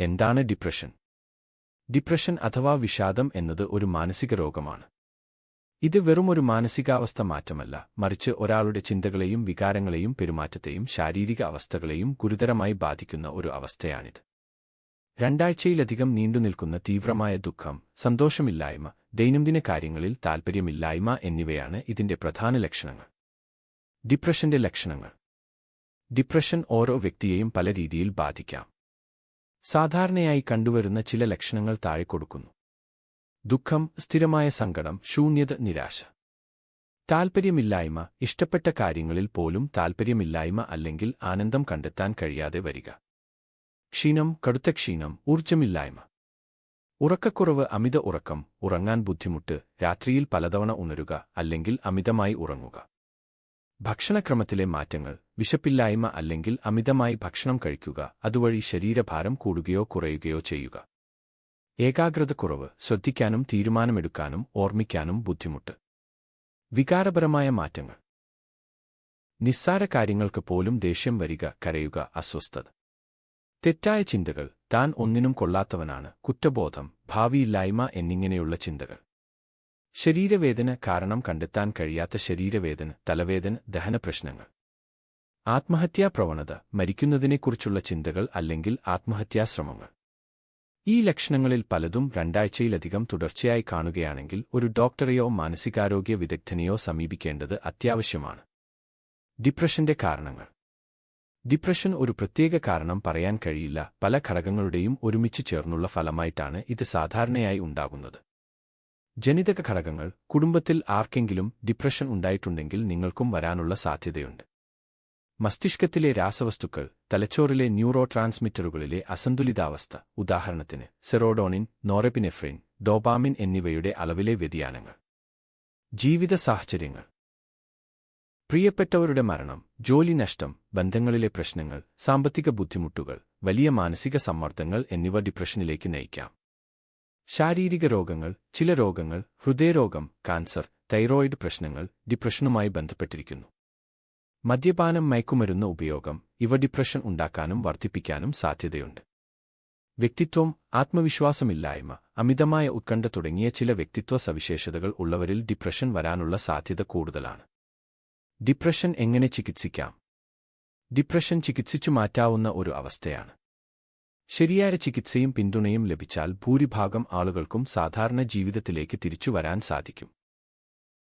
എന്താണ് depression? Depression അഥവാ വിഷാദം എന്നത് ഒരു മാനസിക രോഗമാണ്. ഇത് വെറും ഒരു മാനസികാവസ്ഥ മാറ്റമല്ല മറിച്ച് ഒരാളുടെ ചിന്തകളെയും വികാരങ്ങളെയും പെരുമാറ്റത്തെയും ശാരീരിക അവസ്ഥകളെയും ഗുരുതരമായി ബാധിക്കുന്ന ഒരു അവസ്ഥയാണിത്. രണ്ടാഴ്ചയിലധികം നീണ്ടുനിൽക്കുന്ന തീവ്രമായ ദുഃഖം സന്തോഷമില്ലായ്മ ദൈനംദിന കാര്യങ്ങളിൽ താൽപ്പര്യമില്ലായ്മ എന്നിവയാണ് ഇതിന്റെ പ്രധാന ലക്ഷണങ്ങൾ. ഡിപ്രഷന്റെ ലക്ഷണങ്ങൾ. ഡിപ്രഷൻ ഓരോ വ്യക്തിയെയും പല രീതിയിൽ ബാധിക്കാം. സാധാരണയായി കണ്ടുവരുന്ന ചില ലക്ഷണങ്ങൾ താഴെ കൊടുക്കുന്നു. ദുഃഖം സ്ഥിരമായ സങ്കടം ശൂന്യത നിരാശ. താൽപ്പര്യമില്ലായ്മ ഇഷ്ടപ്പെട്ട കാര്യങ്ങളിൽ പോലും താൽപ്പര്യമില്ലായ്മ അല്ലെങ്കിൽ ആനന്ദം കണ്ടെത്താൻ കഴിയാതെ വരിക. ക്ഷീണം കടുത്ത ക്ഷീണം ഊർജമില്ലായ്മ. ഉറക്കക്കുറവ് അമിത ഉറക്കം ഉറങ്ങാൻ ബുദ്ധിമുട്ട് രാത്രിയിൽ പലതവണ ഉണരുക അല്ലെങ്കിൽ അമിതമായി ഉറങ്ങുക. ഭക്ഷണക്രമത്തിലെ മാറ്റങ്ങൾ വിശപ്പില്ലായ്മ അല്ലെങ്കിൽ അമിതമായി ഭക്ഷണം കഴിക്കുക അതുവഴി ശരീരഭാരം കൂടുകയോ കുറയുകയോ ചെയ്യുക. ഏകാഗ്രതക്കുറവ് ശ്രദ്ധിക്കാനും തീരുമാനമെടുക്കാനും ഓർമ്മിക്കാനും ബുദ്ധിമുട്ട്. വികാരപരമായ മാറ്റങ്ങൾ. നിസ്സാര കാര്യങ്ങൾക്ക് പോലും ദേഷ്യം വരിക കരയുക അസ്വസ്ഥത. തെറ്റായ ചിന്തകൾ താൻ ഒന്നിനും കൊള്ളാത്തവനാണ് കുറ്റബോധം ഭാവിയില്ലായ്മ എന്നിങ്ങനെയുള്ള ചിന്തകൾ. ശരീരവേദന കാരണം കണ്ടെത്താൻ കഴിയാത്ത ശരീരവേദന തലവേദന ദഹനപ്രശ്നങ്ങൾ ആത്മഹത്യാ പ്രവണത മരിക്കുന്നതിനെക്കുറിച്ചുള്ള ചിന്തകൾ അല്ലെങ്കിൽ ആത്മഹത്യാശ്രമങ്ങൾ ഈ ലക്ഷണങ്ങളിൽ പലതും രണ്ടാഴ്ചയിലധികം തുടർച്ചയായി കാണുകയാണെങ്കിൽ ഒരു ഡോക്ടറെയോ മാനസികാരോഗ്യ വിദഗ്ധനെയോ സമീപിക്കേണ്ടത് അത്യാവശ്യമാണ്. ഡിപ്രഷന്റെ കാരണങ്ങൾ. ഡിപ്രഷൻ ഒരു പ്രത്യേക കാരണം പറയാൻ കഴിയില്ല പല ഘടകങ്ങളുടെയും ഒരുമിച്ച് ചേർന്നുള്ള ഫലമായിട്ടാണ് ഇത് സാധാരണയായി ഉണ്ടാകുന്നത്. ജനിതക ഘടകങ്ങൾ കുടുംബത്തിൽ ആർക്കെങ്കിലും ഡിപ്രഷൻ ഉണ്ടായിട്ടുണ്ടെങ്കിൽ നിങ്ങൾക്കും വരാനുള്ള സാധ്യതയുണ്ട്. മസ്തിഷ്കത്തിലെ രാസവസ്തുക്കൾ തലച്ചോറിലെ ന്യൂറോ ട്രാൻസ്മിറ്ററുകളിലെ അസന്തുലിതാവസ്ഥ ഉദാഹരണത്തിന് സെറോഡോണിൻ നോറെപ്പിനെഫ്രിൻ ഡോപാമിൻ എന്നിവയുടെ അളവിലെ വ്യതിയാനങ്ങൾ. ജീവിത സാഹചര്യങ്ങൾ. പ്രിയപ്പെട്ടവരുടെ മരണം ജോലി നഷ്ടം ബന്ധങ്ങളിലെ പ്രശ്നങ്ങൾ സാമ്പത്തിക ബുദ്ധിമുട്ടുകൾ വലിയ മാനസിക സമ്മർദ്ദങ്ങൾ എന്നിവ ഡിപ്രഷനിലേക്ക് നയിക്കാം. ശാരീരിക രോഗങ്ങൾ ചില രോഗങ്ങൾ ഹൃദയരോഗം കാൻസർ തൈറോയിഡ് പ്രശ്നങ്ങൾ ഡിപ്രഷനുമായി ബന്ധപ്പെട്ടിരിക്കുന്നു. മദ്യപാനം മയക്കുമരുന്ന് ഉപയോഗം ഇവ ഡിപ്രഷൻ ഉണ്ടാക്കാനും വർദ്ധിപ്പിക്കാനും സാധ്യതയുണ്ട്. വ്യക്തിത്വം ആത്മവിശ്വാസമില്ലായ്മ അമിതമായ ഉത്കണ്ഠ തുടങ്ങിയ ചില വ്യക്തിത്വ സവിശേഷതകൾ ഉള്ളവരിൽ ഡിപ്രഷൻ വരാനുള്ള സാധ്യത കൂടുതലാണ്. ഡിപ്രഷൻ എങ്ങനെ ചികിത്സിക്കാം? ഡിപ്രഷൻ ചികിത്സിച്ചു മാറ്റാവുന്ന ഒരു അവസ്ഥയാണ്. ശരിയായ ചികിത്സയും പിന്തുണയും ലഭിച്ചാൽ ഭൂരിഭാഗം ആളുകൾക്കും സാധാരണ ജീവിതത്തിലേക്ക് തിരിച്ചു വരാൻ സാധിക്കും.